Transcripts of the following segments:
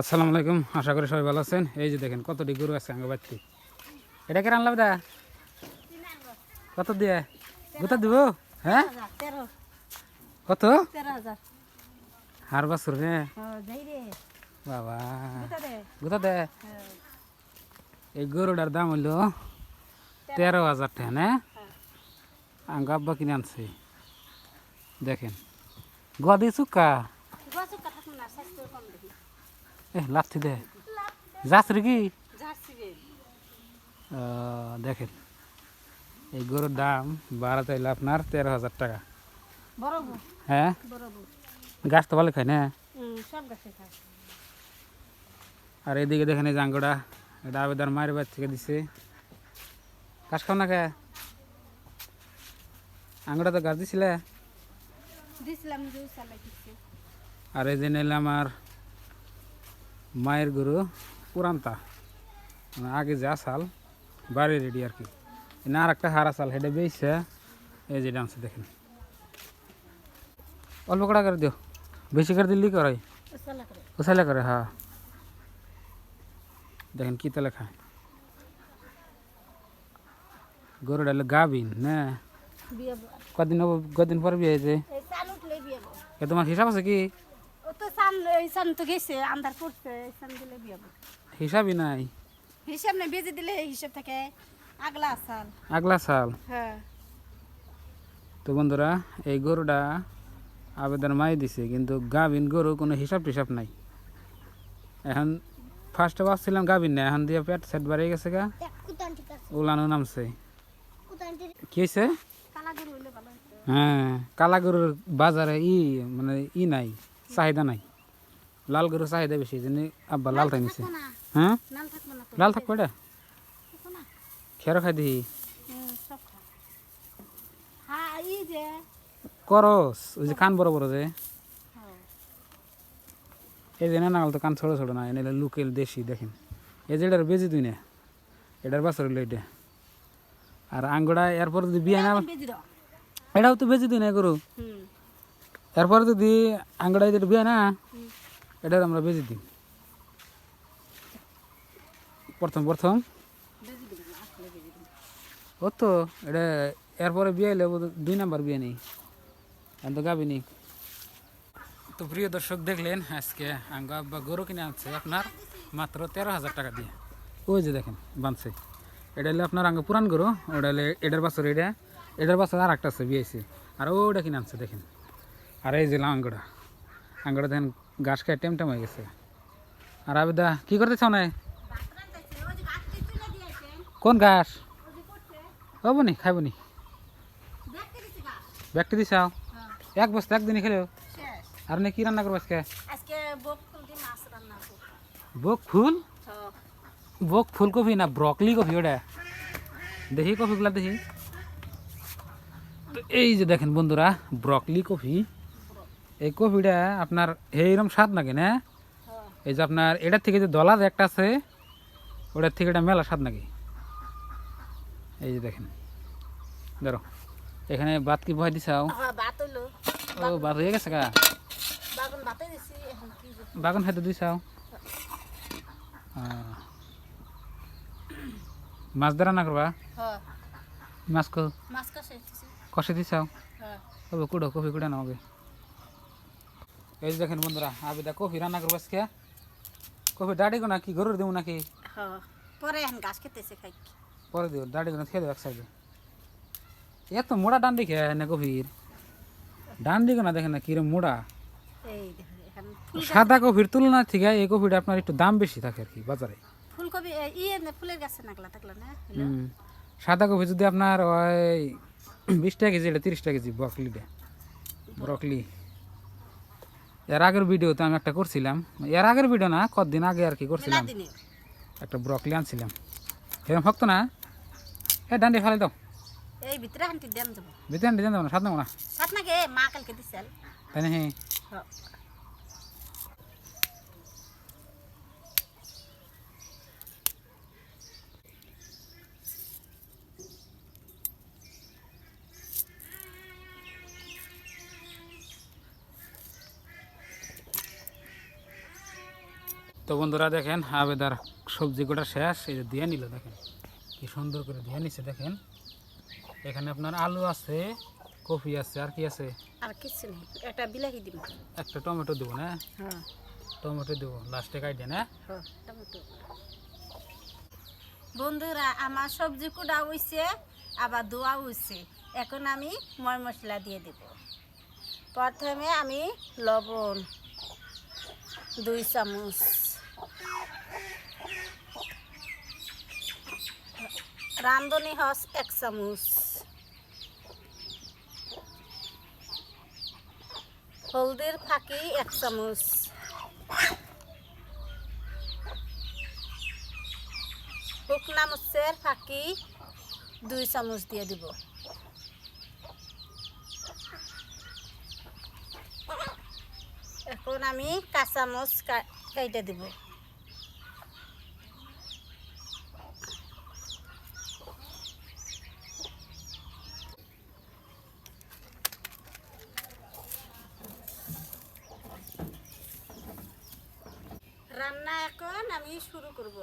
আসসালামু আলাইকুম। আশা করি সবাই ভালো আছেন। এই যে দেখেন, কতটি গরু আছে আঙ্গ বাড়তি এটা কে রান্না দা কত দিয়ে? কত দিব? হ্যাঁ? কত? হার বাছুর রে। বাবা। কোথা দে। এই গরুটার দাম হইল তেরো হাজার টাকা, না? আঙ্গ আব্বা কিনে আনছে। দেখেন। গদি চুক্কা? এ লাথি দে। রে কি? দেখেন এই গরুর দাম বারো চাইলে আপনার তেরো হাজার টাকা। হ্যাঁ? গাছ তো ভালো খায় না? খায়। আর এদিকে দেখেন এই জাঙ্গোটা এটা আবেদার মায়ের বাড়ি থেকে দিছে। গাছ খাও না কে? আঙ্গুটা তো গাছ দিছিলে? আর এই যে নিলাম আমার মায়ের গরু পুরান্তা মানে আগে যা সাল বাড়ি রেডি আর কি। না আর একটা হারা সাল হেঁটে বেয়েছে এই যে ডান্সে দেখেন। অল্প কটা করে দিও। বেশি করে দিল্লি করাই। সালা করে হ্যাঁ। দেখেন কি তেলে খায়। গরু ডালে গাবিন না। কদিন কদিন পরে বিয়ে হয়েছে? তোমার হিসাব আছে কি? সান এই সান তো গেছে আন্ধার পড়ছে এই সান দিলে বিয়ে হিসাবই নাই। হিসাব নেই বেজে দিলে হিসাব থাকে আগলা সাল আগলা সাল হ্যাঁ। তো বন্ধুরা এই গরুটা আবেদন মাই দিছে কিন্তু গাভিন গরু কোনো হিসাব টিসাব নাই। এখন ফার্স্টে ভাবছিলাম গাভিন না এখন দিয়ে পেট সেট বাড়িয়ে গেছে গা। উলানো নামছে। কি হয়েছে হ্যাঁ কালা গরুর বাজারে ই মানে ই নাই চাহিদা নাই। লাল গরুর চাহিদা বেশি জন্য আব্বা লালটাই নিছে। থাকব না। হ্যাঁ লাল থাকবে এটা? খেরো খাই দিই। হ্যাঁ করস ওই যে কান বড় বড় যে। হ্যাঁ। এই যে না তো কান ছোট ছোট না এনে লোকেল দেশি দেখেন। এই যে এটার বেজি তুই না এটার বাছর হইল এটা আর আঙ্গুড়া এরপর যদি বিয়ে না এটাও তো বেজি তুই না গরু। এরপর যদি আঙ্গুড়া যদি বিয়ে না এটার আমরা বেজি দিই। প্রথম প্রথম। ও তো, এটা এরপরে বিয়ে এলে দুই নাম্বার বিয়ে নেই। এখন তো গাবি নেই। তো প্রিয় দর্শক, দেখলেন আজকে আঙ্গা আব্বা গরু কিনে আনছে আপনার মাত্র তেরো হাজার টাকা দিয়ে। ওই যে দেখেন, বানছে। এটা হলে আপনার আঙ্গা পুরান গরু, ওটা হলে এটার বছর এটা। এটার বছর আর একটা আছে বিয়েছে আর ওটা কিনে আনছে, দেখেন। আর এই যে আঙ্গুটা আঙ্গুটা দেখেন ঘাস খায় টেম টেম হয়ে গেছে। আর আবেদা কি করতে চাও না কোন ঘাস? হব নি খাইব নি ব্যাগটি দিছাও এক বস্তা একদিনই খেলেও আর নে কি রান্না করব আজকে? বক ফুল বক ফুল? সব ফুলকপি না ব্রকলি কপি ওটা? দেখি কপিগুলা দেখি। এই যে দেখেন বন্ধুরা ব্রকলি কপি এই কপিটা আপনার এইরকম স্বাদ নাকি না? হ্যাঁ। এই যে আপনার এটার থেকে যে দলা যে একটা আছে ওটার থেকে এটা মেলা স্বাদ নাকি? এই যে দেখেন ধরো এখানে ভাত কি ভয় দিছাও হ্যাঁ ও ভাত হয়ে গেছে গা? বাগুন খাইতে দিছাও মাছ ধরা না করবা? হ্যাঁ। মাছ কো কষে দিছি। কষে দিছাও কবে কুড়ো কফি কুড়ে না হবে এই দেখেন বন্ধুরা আবিদা কফি রান্না করব আজকে। কফি দাড়ি গো নাকি গরুর দেবো নাকি? হ্যাঁ পরে এখন ঘাস খেতেছে খাই। পরে দিও দাড়ি গো খেয়ে দেবো এক সাইডে। এত মোড়া ডান্ডি খেয়ে না কফির? ডান্ডি গো না দেখেন না কিরম মোড়া। সাদা কফির তুলনা থেকে এই কফিটা আপনার একটু দাম বেশি থাকে আর কি বাজারে। ফুলকপি ইয়ে ফুলের গাছে নাগলা টাকলা না সাদা কফি যদি আপনার ওই বিশ টাকা কেজি এটা তিরিশ টাকা কেজি ব্রকলিটা ব্রকলি এর আগের ভিডিওতে আমি একটা করছিলাম। এর আগের ভিডিও না কতদিন আগে আর কি করছিলাম? একটা ব্রকলি আনছিলাম। এরকম ভক্ত না? এ ডান্ডি ফেলে দাও। এই ভিতরে হান্টি দেন দেবো বেতন ডিজাইন দেবো না সাত নেব না? সাত নাকি? মা কালকে দিছিল তাই না হ্যাঁ তো বন্ধুরা দেখেন আবেদার সবজি গোটা শেষ। এই যে দিয়ে নিল দেখেন। কি সুন্দর করে দিয়ে নিছে দেখেন। এখানে আপনার আলু আছে কফি আছে আর কি আছে? আর কিছু নেই একটা বিলাহি দিব। একটা টমেটো দেবো না? হ্যাঁ। টমেটো দেবো লাস্টে কাটে না? হ্যাঁ টমেটো। বন্ধুরা আমার সবজি কুড়া হইছে আবার দোয়া হইছে। এখন আমি ময় মশলা দিয়ে দেব। প্রথমে আমি লবণ দুই চামচ। রান্ধনি হস এক চামচ। হলদির ফাঁকি এক চামচ। শুকনা মরিচের ফাঁকি দুই চামচ দিয়ে দিব। এখন আমি কাঁচামচ কাইটে দিব। রান্না এখন আমি শুরু করব।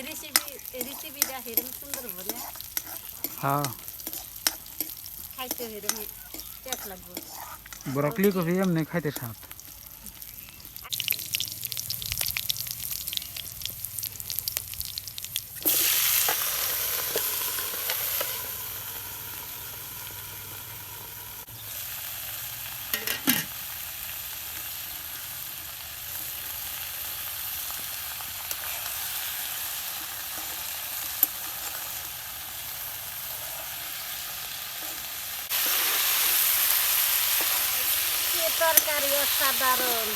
রেসিপি রেসিপিটা হেরম সুন্দর হবে না হ্যাঁ। খাইতে হেরম টেস্ট লাগবে। ব্রকলি তরকারি অসাধারণ।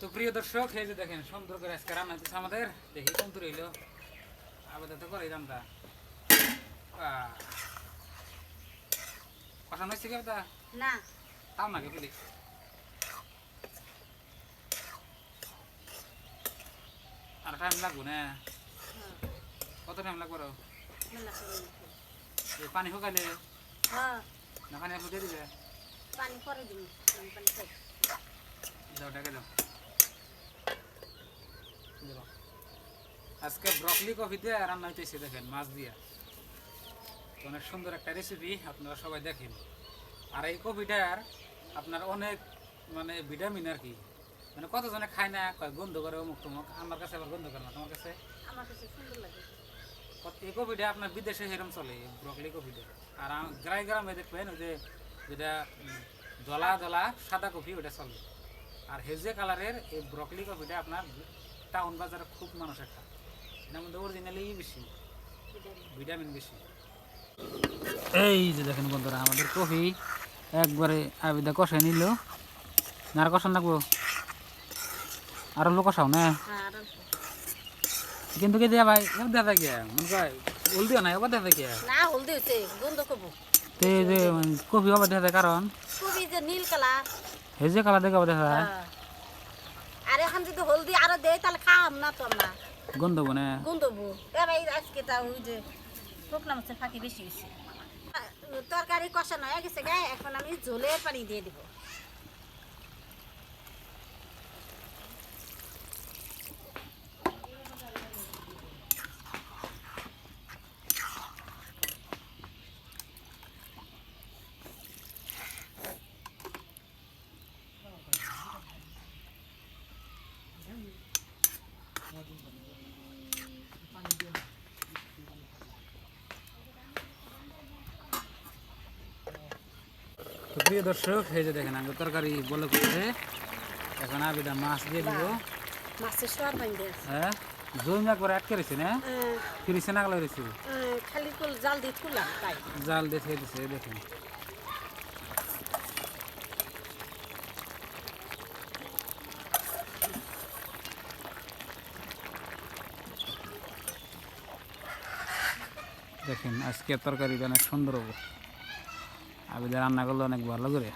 তো প্রিয় দর্শক এই যে দেখেন সুন্দর করে আজকে রান্না হচ্ছে আমাদের। দেখি কোন দূর হইল আবেদন তো করে রান্না না। তাও নাকি প্লিজ আর টাইম লাগবো না? কত টাইম লাগবে পানি শুকাইলে হ্যাঁ। না পানি আপনি দিয়ে দিবে। পানি পরে আমি পানি খাই। দাও ডেকে দাও। আজকে ব্রকলি কফি দিয়ে রান্না হইতেছে দেখেন মাছ দিয়া। অনেক সুন্দর একটা রেসিপি আপনারা সবাই দেখেন। আর এই কফিটার আপনার অনেক মানে ভিটামিন আর কি। মানে কতজনে খায় না কয় গন্ধ করে অমুক তমুক আমার কাছে আবার গন্ধ করে না তোমার কাছে? আমার কাছে সুন্দর লাগে। এই কফিটা আপনার বিদেশে সেরকম চলে ব্রকলি কফিটা আর আম- গ্রামে দেখবেন ওই যে, যেটা দলা দলা সাদা কফি ওটা চলে। আর হেজে কালারের এই ব্রকলি কফিটা আপনার টাউন বাজারে খুব মানুষ খায় এটার মধ্যে অরিজিনালি বেশি ভিটামিন বেশি। এই যে দেখেন বন্ধুরা, আমাদের কফি একবারে আবিদা কষাই নিল। আর কষান লাগবো? আরও লোক কষাও, না? হ্যাঁ। কিন্তু কে দিয়া ভাই এবার দেখা। গিয়া মনে কয় উল দিও না এবার দেখা। গিয়া না হলদি হচ্ছে গন্ধ কবু। তো যে কফি আবার দেখা কারণ? খুবই যে নীল কালার। হেজে কালার দেখে দেখা হ্যাঁ। আর এখন যদি হলদি আরও দেয় তাহলে খাম না তো আমরা। গন্ধ বনে গন্ধ বু এবার এই আজকে তা ওই যে শুকনা মাছের ফাঁকি বেশি হয়েছে তরকারি কষানো হয়ে গেছে গায়ে এখন আমি ঝোলের পানি দিয়ে দিব। প্রিয় দর্শক এই যে দেখেন আমি তরকারি বলে করছে। এখন আমি মাছ দিয়ে দিব। মাছের হ্যাঁ আটকে না? হ্যাঁ। না খালি জাল দিয়ে তাই। জাল দিয়ে ছেড়ে দিছে দেখেন। দেখেন আজকে তরকারি অনেক সুন্দর হবে। আবিদা রান্না করলে অনেক ভালো করে।